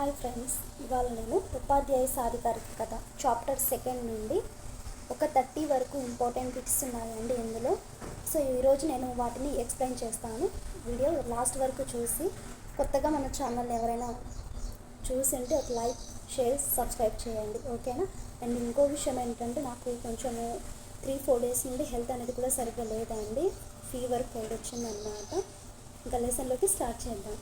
Hi friends ఇవాళ నేను ఉపాధ్యాయ సాధికారికత chapter second నుండి ఒక థర్టీ వరకు ఇంపార్టెంట్ బిట్స్ ఉన్నాయండి ఇందులో. సో ఈరోజు నేను వాటిని ఎక్స్ప్లెయిన్ చేస్తాను. వీడియో లాస్ట్ వరకు చూసి కొత్తగా మన ఛానల్ ఎవరైనా చూసి ఉంటే ఒక లైక్ షేర్ సబ్స్క్రైబ్ చేయండి ఓకేనా? అండ్ ఇంకో విషయం ఏంటంటే నాకు కొంచెము త్రీ ఫోర్ డేస్ నుండి హెల్త్ అనేది కూడా సరిగ్గా లేదండి. ఫీవర్ కోల్డ్ వచ్చిందన్నమాట. ఇంకా లెసన్లోకి స్టార్ట్ చేద్దాం.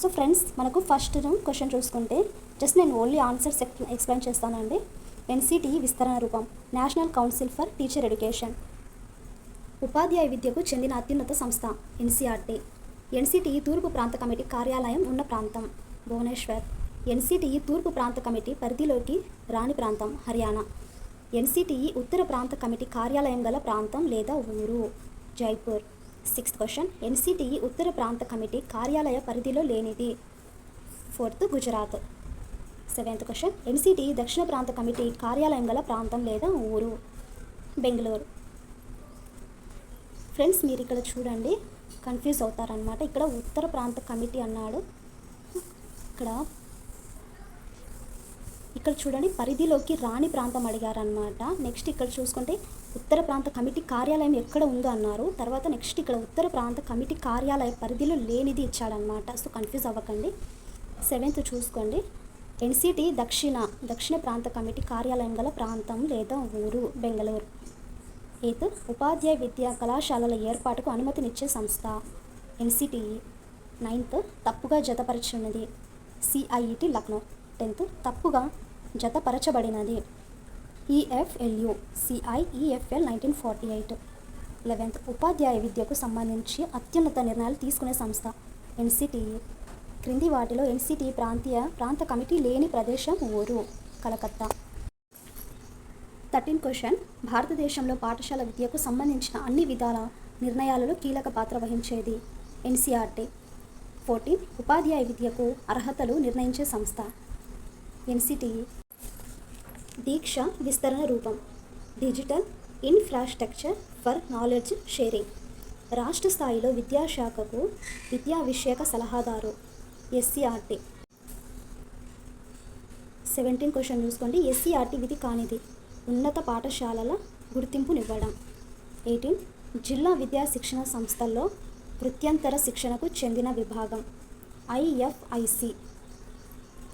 సో ఫ్రెండ్స్ మనకు ఫస్ట్ క్వశ్చన్ చూసుకుంటే జస్ట్ నేను ఓన్లీ ఆన్సర్స్ ఎక్స్ప్లెయిన్ చేస్తానండి. ఎన్సిటి విస్తరణ రూపం national council for teacher education ఉపాధ్యాయ విద్యకు చెందిన అత్యున్నత సంస్థ ఎన్సిఆర్టీ ఎన్సిటిఈ తూర్పు ప్రాంత కమిటీ కార్యాలయం ఉన్న ప్రాంతం భువనేశ్వర్. ఎన్సిటిఈ తూర్పు ప్రాంత కమిటీ పరిధిలోకి రాని ప్రాంతం హర్యానా. ఎన్సిటిఈ ఉత్తర ప్రాంత కమిటీ కార్యాలయం గల ప్రాంతం లేదా ఊరు జైపూర్. సిక్స్త్ క్వశ్చన్ ఎన్సిటిఈ ఉత్తర ప్రాంత కమిటీ కార్యాలయ పరిధిలో లేనిది fourth Gujarat seventh question NCTE దక్షిణ ప్రాంత కమిటీ కార్యాలయం గల ప్రాంతం లేదా ఊరు బెంగళూరు ఫ్రెండ్స్ మీరు ఇక్కడ చూడండి. కన్ఫ్యూజ్ అవుతారనమాట ఇక్కడ ఉత్తర ప్రాంత కమిటీ అన్నాడు. ఇక్కడ ఇక్కడ చూడండి పరిధిలోకి రాని ప్రాంతం అడిగారనమాట నెక్స్ట్ ఇక్కడ చూసుకుంటే ఉత్తర ప్రాంత కమిటీ కార్యాలయం ఎక్కడ ఉందో అన్నారు. తర్వాత నెక్స్ట్ ఇక్కడ ఉత్తర ప్రాంత కమిటీ కార్యాలయ పరిధిలో లేనిది ఇచ్చాడనమాట సో కన్ఫ్యూజ్ అవ్వకండి. సెవెంత్ చూసుకోండి. ఎన్సిటి దక్షిణ దక్షిణ ప్రాంత కమిటీ కార్యాలయం గల ప్రాంతం లేదా ఊరు బెంగళూరు. ఎయిత్ ఉపాధ్యాయ విద్యా కళాశాలల ఏర్పాటుకు అనుమతినిచ్చే సంస్థ ఎన్సిటిఈ నైన్త్ తప్పుగా జతపరచున్నది సిఐఈటి లక్నో. టెన్త్ తప్పుగా జతపరచబడినది. EFLU CIEFL nineteen forty eight eleventh ఉపాధ్యాయ విద్యకు సంబంధించి అత్యున్నత నిర్ణయాలు తీసుకునే సంస్థ ఎన్సిటిఈ క్రింది వాటిలో ఎన్సిటిఈ ప్రాంతీయ ప్రాంత కమిటీ లేని ప్రదేశం ఊరు కలకత్తా. థర్టీన్ క్వశ్చన్ భారతదేశంలో పాఠశాల విద్యకు సంబంధించిన అన్ని విధాల నిర్ణయాలలో కీలక పాత్ర వహించేది ఎన్సీఆర్టీ ఫోర్టీన్ ఉపాధ్యాయ విద్యకు అర్హతలు నిర్ణయించే సంస్థ. ఎన్సిటిఈ. దీక్ష విస్తరణ రూపం. Digital infrastructure for knowledge sharing. రాష్ట్ర స్థాయిలో విద్యాశాఖకు విద్యా విషయక సలహాదారు ఎస్సీఆర్టీ. సెవెంటీన్ క్వశ్చన్ చూసుకోండి. ఎస్సీఆర్టీ విధి కానిది. ఉన్నత పాఠశాలల గుర్తింపునివ్వడం. ఎయిటీన్. జిల్లా విద్యా శిక్షణ సంస్థల్లో వృత్యంతర శిక్షణకు చెందిన విభాగం ఐఎఫ్ఐసి.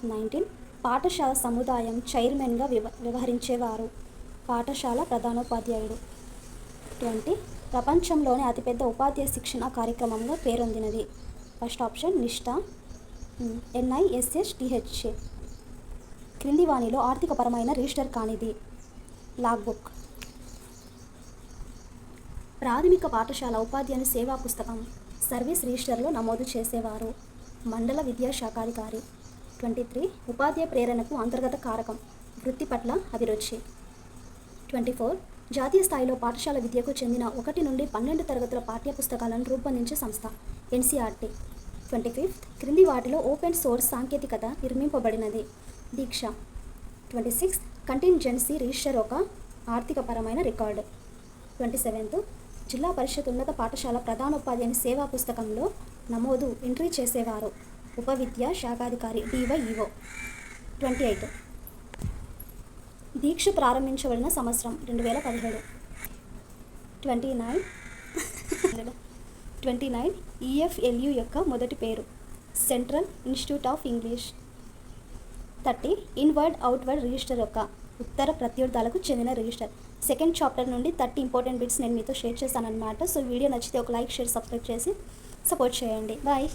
నైన్టీన్. పాఠశాల సముదాయం చైర్మన్గా వివ వ్యవహరించేవారు. పాఠశాల ప్రధానోపాధ్యాయుడు. ట్వంటీ ప్రపంచంలోనే అతిపెద్ద ఉపాధ్యాయ శిక్షణ కార్యక్రమంగా పేరొందినది. ఫస్ట్ ఆప్షన్ నిష్ఠ ఎన్ఐఎస్ఎస్ టిహెచ్ఏ క్రింది వాణిలో ఆర్థికపరమైన రిజిస్టర్ కానిది. లాగ్బుక్. ప్రాథమిక పాఠశాల ఉపాధ్యాయుని సేవా పుస్తకం సర్వీస్ రిజిస్టర్లో నమోదు చేసేవారు. మండల విద్యాశాఖాధికారి. ట్వంటీ త్రీ ఉపాధ్యాయ ప్రేరణకు అంతర్గత కారకం. వృత్తి పట్ల అభిరుచి. ట్వంటీ ఫోర్ జాతీయ స్థాయిలో పాఠశాల విద్యకు చెందిన ఒకటి నుండి పన్నెండు తరగతుల పాఠ్య పుస్తకాలను రూపొందించే సంస్థ ఎన్సీఆర్టీ. ట్వంటీ ఫిఫ్త్ క్రింది వాటిలో ఓపెన్ సోర్స్ సాంకేతికత నిర్మింపబడినది. Diksha. Twenty six contingency register ఒక ఆర్థికపరమైన రికార్డు. ట్వంటీ సెవెంత్ జిల్లా పరిషత్ ఉన్నత పాఠశాల ప్రధానోపాధ్యాయుని సేవా పుస్తకంలో నమోదు ఎంట్రీ చేసేవారు. ఉప విద్యా శాఖాధికారి డివైఈఓ. Twenty eight. దీక్ష ప్రారంభించబడిన సంవత్సరం రెండు వేల పదిహేడు. Twenty nine. Twenty nine EFLU యొక్క మొదటి పేరు central institute of English. Thirty inward outward register యొక్క ఉత్తర ప్రత్యర్థాలకు చెందిన రిజిస్టర్. సెకండ్ చాప్టర్ నుండి థర్టీ ఇంపార్టెంట్ బిట్స్ నేను మీతో షేర్ చేశాను అనమాట సో వీడియో నచ్చితే ఒక లైక్ షేర్ సబ్స్క్రైబ్ చేసి సపోర్ట్ చేయండి. బాయ్.